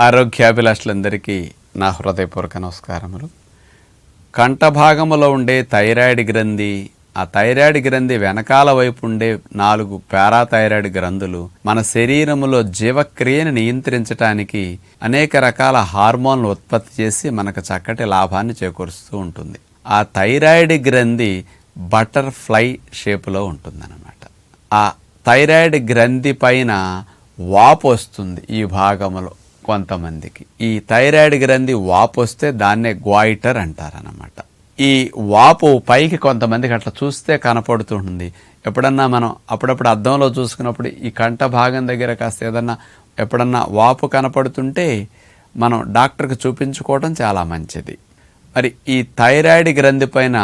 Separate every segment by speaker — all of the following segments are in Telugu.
Speaker 1: ఆరోగ్యాభిలాషులందరికీ నా హృదయపూర్వక నమస్కారములు. కంఠభాగములో ఉండే థైరాయిడ్ గ్రంథి ఆ థైరాయిడ్ గ్రంథి వెనకాల వైపు ఉండే నాలుగు పారాథైరాయిడ్ గ్రంథులు మన శరీరములో జీవక్రియను నియంత్రించడానికి అనేక రకాల హార్మోన్లు ఉత్పత్తి చేసి మనకు చక్కటి లాభాన్ని చేకూరుస్తూ ఉంటుంది. ఆ థైరాయిడ్ గ్రంథి బటర్ఫ్లై షేపులో ఉంటుందన్నమాట. ఆ థైరాయిడ్ గ్రంథి పైన వాపు వస్తుంది ఈ భాగంలో కొంతమందికి. ఈ థైరాయిడ్ గ్రంథి వాపు వస్తే దాన్నే గ్వాయిటర్ అంటారనమాట ఈ వాపు పైకి కొంతమందికి అట్లా చూస్తే కనపడుతుంది ఎప్పుడన్నా మనం అప్పుడప్పుడు అద్దంలో చూసుకున్నప్పుడు ఈ కంఠ భాగం దగ్గర కాస్త ఏదన్నా ఎప్పుడన్నా వాపు కనపడుతుంటే మనం డాక్టర్కి చూపించుకోవడం చాలా మంచిది. మరి ఈ థైరాయిడ్ గ్రంథి పైన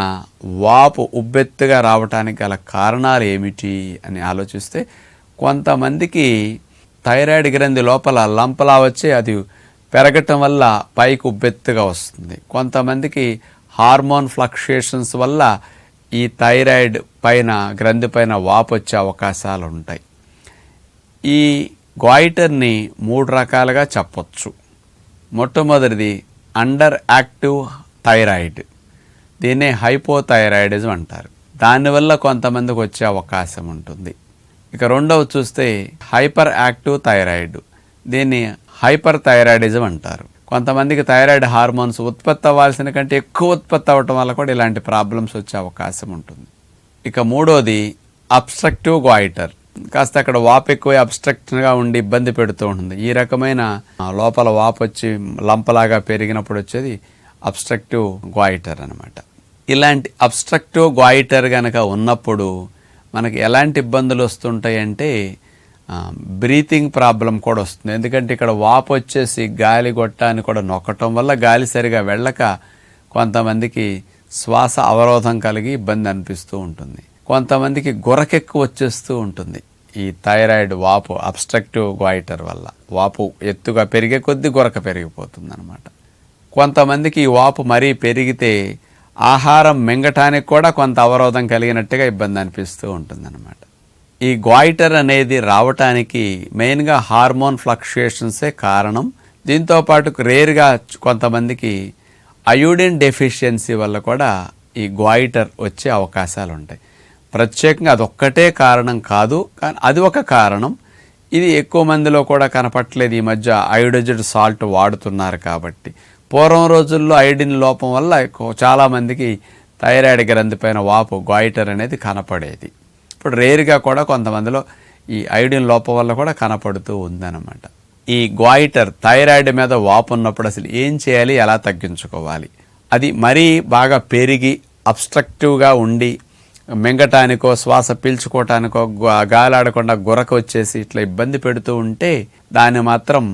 Speaker 1: వాపు ఉబ్బెత్తుగా రావటానికి గల కారణాలు ఏమిటి అని ఆలోచిస్తే కొంతమందికి థైరాయిడ్ గ్రంథి లోపల లంపలా వచ్చి అది పెరగటం వల్ల పైకి ఉబ్బెత్తుగా వస్తుంది. కొంతమందికి హార్మోన్ ఫ్లక్చుయేషన్స్ వల్ల ఈ థైరాయిడ్ పైన గ్రంథి పైన వాపు వచ్చే అవకాశాలు ఉంటాయి. ఈ గ్వాయిటర్ని మూడు రకాలుగా చెప్పొచ్చు. మొట్టమొదటిది అండర్ యాక్టివ్ థైరాయిడ్. దీన్నే హైపోథైరాయిడిజం అంటారు. దానివల్ల కొంతమందికి వచ్చే అవకాశం ఉంటుంది. ఇక రెండవ చూస్తే హైపర్ యాక్టివ్ థైరాయిడ్. దీన్ని హైపర్ థైరాయిడిజం అంటారు. కొంతమందికి థైరాయిడ్ హార్మోన్స్ ఉత్పత్తి అవ్వాల్సిన కంటే ఎక్కువ ఉత్పత్తి అవ్వటం వల్ల కూడా ఇలాంటి ప్రాబ్లమ్స్ వచ్చే అవకాశం ఉంటుంది. ఇక మూడోది అబ్స్ట్రక్టివ్ గ్వాయిటర్ కాస్త అక్కడ వాపు ఎక్కువ అబ్స్ట్రక్ట్గా ఉండి ఇబ్బంది పెడుతూ ఉంటుంది. ఈ రకమైన లోపల వాపు వచ్చి లంపలాగా పెరిగినప్పుడు వచ్చేది అబ్స్ట్రక్టివ్ గ్వాయిటర్ అనమాట ఇలాంటి అబ్స్ట్రక్టివ్ గ్వాయిటర్ కనుక ఉన్నప్పుడు మనకి ఎలాంటి ఇబ్బందులు వస్తుంటాయంటే బ్రీతింగ్ ప్రాబ్లం కూడా వస్తుంది. ఎందుకంటే ఇక్కడ వాపు వచ్చేసి గాలి గొట్టాన్ని కూడా నొక్కటం వల్ల గాలి సరిగా వెళ్ళక కొంతమందికి శ్వాస అవరోధం కలిగి ఇబ్బంది అనిపిస్తూ ఉంటుంది. కొంతమందికి గురకెక్కువ వచ్చేస్తూ ఉంటుంది ఈ థైరాయిడ్ వాపు అబ్స్ట్రక్టివ్ గ్వాయిటర్ వల్ల. వాపు ఎత్తుగా పెరిగే కొద్దీ గురక పెరిగిపోతుంది కొంతమందికి ఈ వాపు మరీ పెరిగితే ఆహారం మింగటానికి కూడా కొంత అవరోధం కలిగినట్టుగా ఇబ్బంది అనిపిస్తూ ఉంటుందన్నమాట. ఈ గ్వాయిటర్ అనేది రావటానికి మెయిన్గా హార్మోన్ ఫ్లక్చుయేషన్సే కారణం. దీంతో పాటు రేర్గా కొంతమందికి అయోడిన్ డెఫిషియన్సీ వల్ల కూడా ఈ గ్వాయిటర్ వచ్చే అవకాశాలు ఉంటాయి ప్రత్యేకంగా అదొక్కటే కారణం కాదు కానీ అది ఒక కారణం. ఇది ఎక్కువ మందిలో కూడా కనపట్లేదు. ఈ మధ్య అయోడైజ్డ్ సాల్ట్ వాడుతున్నారు కాబట్టి. పూర్వం రోజుల్లో ఐడిన్ లోపం వల్ల చాలామందికి థైరాయిడ్ గ్రంథి పైన వాపు గ్వాయిటర్ అనేది కనపడేది. ఇప్పుడు రేరుగా కూడా కొంతమందిలో ఈ ఐడిన్ లోపం వల్ల కూడా కనపడుతూ ఉందన్నమాట. ఈ గ్వాయిటర్ థైరాయిడ్ మీద వాపు ఉన్నప్పుడు అసలు ఏం చేయాలి ఎలా తగ్గించుకోవాలి? అది మరీ బాగా పెరిగి అబ్స్ట్రక్టివ్గా ఉండి మింగటానికో శ్వాస పీల్చుకోవటానికో గాలాడకుండా గురక వచ్చేసి ఇట్లా ఇబ్బంది పెడుతూ ఉంటే దాన్ని మాత్రం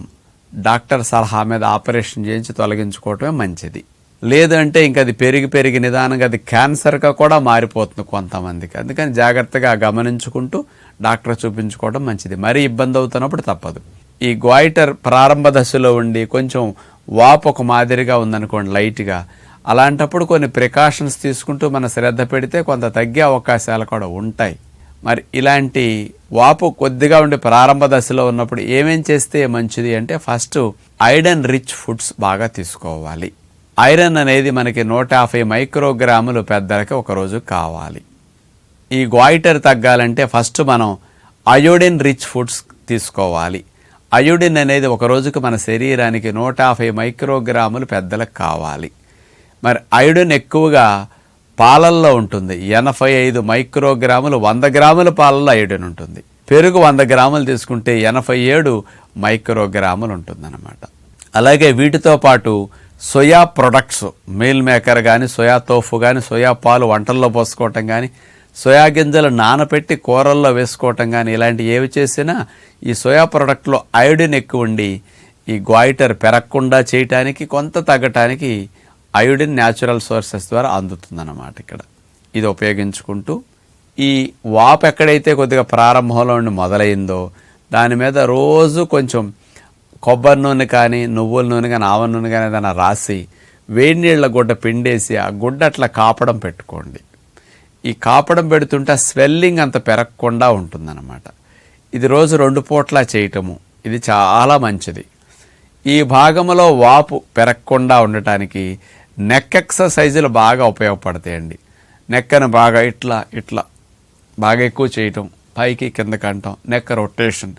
Speaker 1: డాక్టర్ సలహా మీద ఆపరేషన్ చేయించి తొలగించుకోవటమే మంచిది. లేదంటే ఇంకా అది పెరిగి పెరిగి నిదానంగా అది క్యాన్సర్గా కూడా మారిపోతుంది కొంతమందికి. అందుకని జాగ్రత్తగా గమనించుకుంటూ డాక్టర్ చూపించుకోవడం మంచిది. మరీ ఇబ్బంది అవుతున్నప్పుడు తప్పదు. ఈ గ్వాయిటర్ ప్రారంభ దశలో ఉండి కొంచెం వాపు ఒక మాదిరిగా ఉందనుకోండి లైట్గా అలాంటప్పుడు కొన్ని ప్రికాషన్స్ తీసుకుంటూ మన శ్రద్ధ పెడితే కొంత తగ్గే అవకాశాలు కూడా ఉంటాయి. మరి ఇలాంటి వాపు కొద్దిగా ఉండి ప్రారంభ దశలో ఉన్నప్పుడు ఏమేం చేస్తే మంచిది అంటే ఫస్ట్ ఐరన్ రిచ్ ఫుడ్స్ బాగా తీసుకోవాలి. ఐరన్ అనేది మనకి నూట యాభై మైక్రోగ్రాములు పెద్దలకి ఒకరోజు కావాలి. ఈ గ్వాయిటర్ తగ్గాలంటే ఫస్ట్ మనం అయోడిన్ రిచ్ ఫుడ్స్ తీసుకోవాలి. అయోడిన్ అనేది ఒక రోజుకు మన శరీరానికి నూట యాభై మైక్రోగ్రాములు పెద్దలకు కావాలి. మరి అయోడిన్ ఎక్కువగా పాలల్లో ఉంటుంది. ఎనభై ఐదు మైక్రోగ్రాములు వంద గ్రాముల పాలల్లో అయోడిన్ ఉంటుంది. పెరుగు వంద గ్రాములు తీసుకుంటే ఎనభై ఏడు మైక్రోగ్రాములు ఉంటుందన్నమాట. అలాగే వీటితో పాటు సోయా ప్రొడక్ట్స్ మీల్ మేకర్ కానీ సోయా తోఫు కానీ సోయా పాలు వంటల్లో పోసుకోవటం కానీ సోయా గింజలు నానపెట్టి కూరల్లో వేసుకోవటం కానీ ఇలాంటి ఏవి చేసినా ఈ సోయా ప్రొడక్ట్లో అయోడిన్ ఎక్కువ ఉండి ఈ గ్వాయిటర్ పెరగకుండా చేయటానికి కొంత తగ్గటానికి అయోడిన్ న్యాచురల్ సోర్సెస్ ద్వారా అందుతుందన్నమాట ఇక్కడ. ఇది ఉపయోగించుకుంటూ ఈ వాపు ఎక్కడైతే కొద్దిగా ప్రారంభంలో ఉండి మొదలైందో దాని మీద రోజు కొంచెం కొబ్బరి నూనె కానీ నువ్వుల నూనె కానీ ఆవ నూనె కానీ ఏదైనా రాసి వేడి నీళ్ళ గుడ్డ పిండేసి ఆ గుడ్డ అట్లా కాపడం పెట్టుకోండి. ఈ కాపడం పెడుతుంటే ఆ స్వెల్లింగ్ అంత పెరగకుండా ఉంటుందన్నమాట. ఇది రోజు రెండు పూట్ల చేయటము ఇది చాలా మంచిది. ఈ భాగంలో వాపు పెరగకుండా ఉండటానికి నెక్ ఎక్సర్సైజులు బాగా ఉపయోగపడతాయండి. నెక్కను బాగా ఇట్లా ఇట్లా బాగా ఎక్కువ చేయటం పైకి కిందకి అంటాం నెక్క రొటేషన్.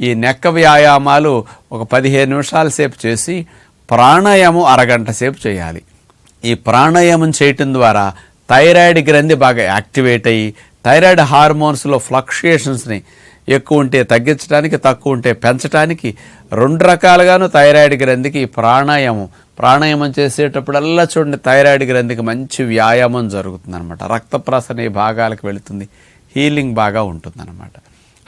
Speaker 1: ఈ నెక్క వ్యాయామాలు ఒక పదిహేను నిమిషాల సేపు చేసి ప్రాణాయామం అరగంట సేపు చేయాలి. ఈ ప్రాణాయామం చేయటం ద్వారా థైరాయిడ్ గ్రంథి బాగా యాక్టివేట్ అయ్యి థైరాయిడ్ హార్మోన్స్లో ఫ్లక్చుయేషన్స్ని ఎక్కువ ఉంటే తగ్గించడానికి తక్కువ ఉంటే పెంచడానికి రెండు రకాలుగాను థైరాయిడ్ గ్రంథికి ప్రాణాయామం. ప్రాణాయామం చేసేటప్పుడల్లా చూడండి థైరాయిడ్ గ్రంథికి మంచి వ్యాయామం జరుగుతుంది అనమాట రక్త ప్రసరణ ఈ భాగాలకు వెళుతుంది హీలింగ్ బాగా ఉంటుందన్నమాట.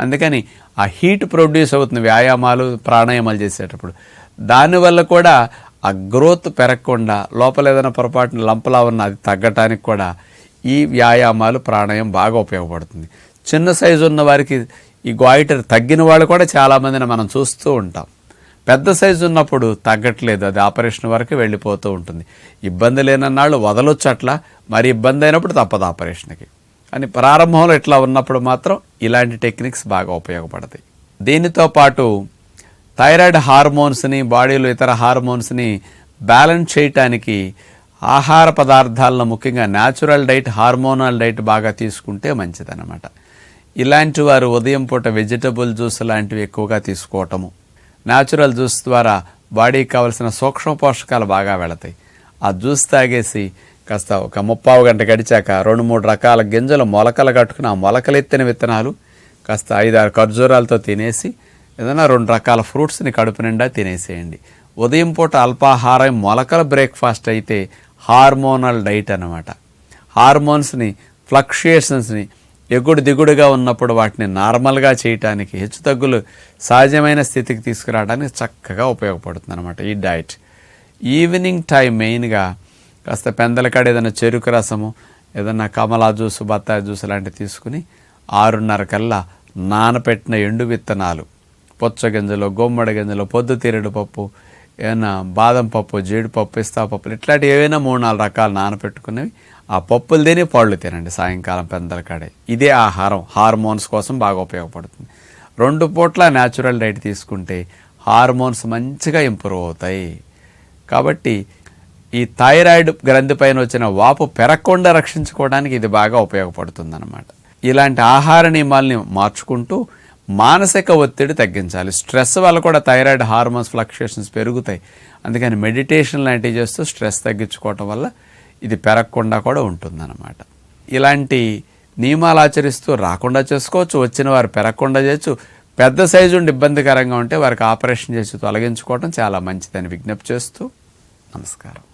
Speaker 1: అందుకని ఆ హీట్ ప్రొడ్యూస్ అవుతుంది వ్యాయామాలు ప్రాణాయామాలు చేసేటప్పుడు దానివల్ల కూడా ఆ గ్రోత్ పెరగకుండా లోపల ఏదైనా పొరపాటున లంపలా ఉన్న అది తగ్గటానికి కూడా ఈ వ్యాయామాలు ప్రాణాయామం బాగా ఉపయోగపడుతుంది. చిన్న సైజు ఉన్న వారికి ఈ గ్వాయిటర్ తగ్గిన వాళ్ళు కూడా చాలామందిని మనం చూస్తూ ఉంటాం. పెద్ద సైజు ఉన్నప్పుడు తగ్గట్లేదు. అది ఆపరేషన్ వరకు వెళ్ళిపోతూ ఉంటుంది. ఇబ్బంది లేనన్నాళ్ళు వదలొచ్చు అట్లా. మరి ఇబ్బంది అయినప్పుడు తప్పదు ఆపరేషన్కి. అని ప్రారంభంలో ఇట్లా ఉన్నప్పుడు మాత్రం ఇలాంటి టెక్నిక్స్ బాగా ఉపయోగపడతాయి. దీనితో పాటు థైరాయిడ్ హార్మోన్స్ని బాడీలో ఇతర హార్మోన్స్ని బ్యాలెన్స్ చేయటానికి ఆహార పదార్థాలను ముఖ్యంగా న్యాచురల్ డైట్ హార్మోనల్ డైట్ బాగా తీసుకుంటే మంచిదన్నమాట. ఇలాంటి వారు ఉదయం పూట వెజిటబుల్ జ్యూస్ లాంటివి ఎక్కువగా తీసుకోవటము. న్యాచురల్ జ్యూస్ ద్వారా బాడీకి కావలసిన సూక్ష్మ పోషకాలు బాగా వెళతాయి. ఆ జ్యూస్ తాగేసి కాస్త ఒక ముప్పావు గంట గడిచాక రెండు మూడు రకాల గింజలు మొలకలు కట్టుకుని ఆ మొలకలెత్తిన విత్తనాలు కాస్త ఐదారు ఖర్జూరాలతో తినేసి ఏదైనా రెండు రకాల ఫ్రూట్స్ని కడుపు నిండా తినేసేయండి. ఉదయం పూట అల్పాహారం మొలకల బ్రేక్ఫాస్ట్ అయితే హార్మోనల్ డైట్ అన్నమాట. హార్మోన్స్ని ఫ్లక్చుయేషన్స్ని ఎగుడు దిగుడుగా ఉన్నప్పుడు వాటిని నార్మల్గా చేయటానికి హెచ్చుతగ్గులు సహజమైన స్థితికి తీసుకురావడానికి చక్కగా ఉపయోగపడుతుంది అనమాట ఈ డైట్. ఈవినింగ్ టైం మెయిన్గా కాస్త పెందలకాడ ఏదైనా చెరుకు రసము ఏదైనా కమలా జ్యూస్ బత్తాయి జ్యూస్ లాంటివి తీసుకుని ఆరున్నర కల్లా నానపెట్టిన ఎండు విత్తనాలు. పొచ్చగింజలు గుమ్మడి గింజలు పొద్దుతిరుడు పప్పు ఏమైనా బాదం పప్పు జీడిపప్పు పిస్తా పప్పులు ఇట్లాంటి ఏవైనా మూడు నాలుగు రకాలు నానపెట్టుకునేవి ఆ పప్పులు తిని పళ్ళు తినండి సాయంకాలం పెందలకాడే ఇదే ఆహారం హార్మోన్స్ కోసం బాగా ఉపయోగపడుతుంది. రెండు పూట్ల న్యాచురల్ డైట్ తీసుకుంటే హార్మోన్స్ మంచిగా ఇంప్రూవ్ అవుతాయి. కాబట్టి ఈ థైరాయిడ్ గ్రంథి పైన వచ్చిన వాపు పెరగకుండా రక్షించుకోవడానికి ఇది బాగా ఉపయోగపడుతుందనమాట ఇలాంటి ఆహార నియమాల్ని మార్చుకుంటూ మానసిక ఒత్తిడి తగ్గించాలి. స్ట్రెస్ వల్ల కూడా థైరాయిడ్ హార్మోన్స్ ఫ్లక్చుయేషన్స్ పెరుగుతాయి. అందుకని మెడిటేషన్ లాంటివి చేస్తూ స్ట్రెస్ తగ్గించుకోవటం వల్ల ఇది పెరగకుండా కూడా ఉంటుందన్నమాట. ఇలాంటి నియమాలు ఆచరిస్తూ రాకుండా చేసుకోవచ్చు వచ్చిన వారు పెరగకుండా చేయొచ్చు. పెద్ద సైజు ఉండి ఇబ్బందికరంగా ఉంటే వారికి ఆపరేషన్ చేసి తొలగించుకోవడం చాలా మంచిదని విజ్ఞప్తి చేస్తూ నమస్కారం.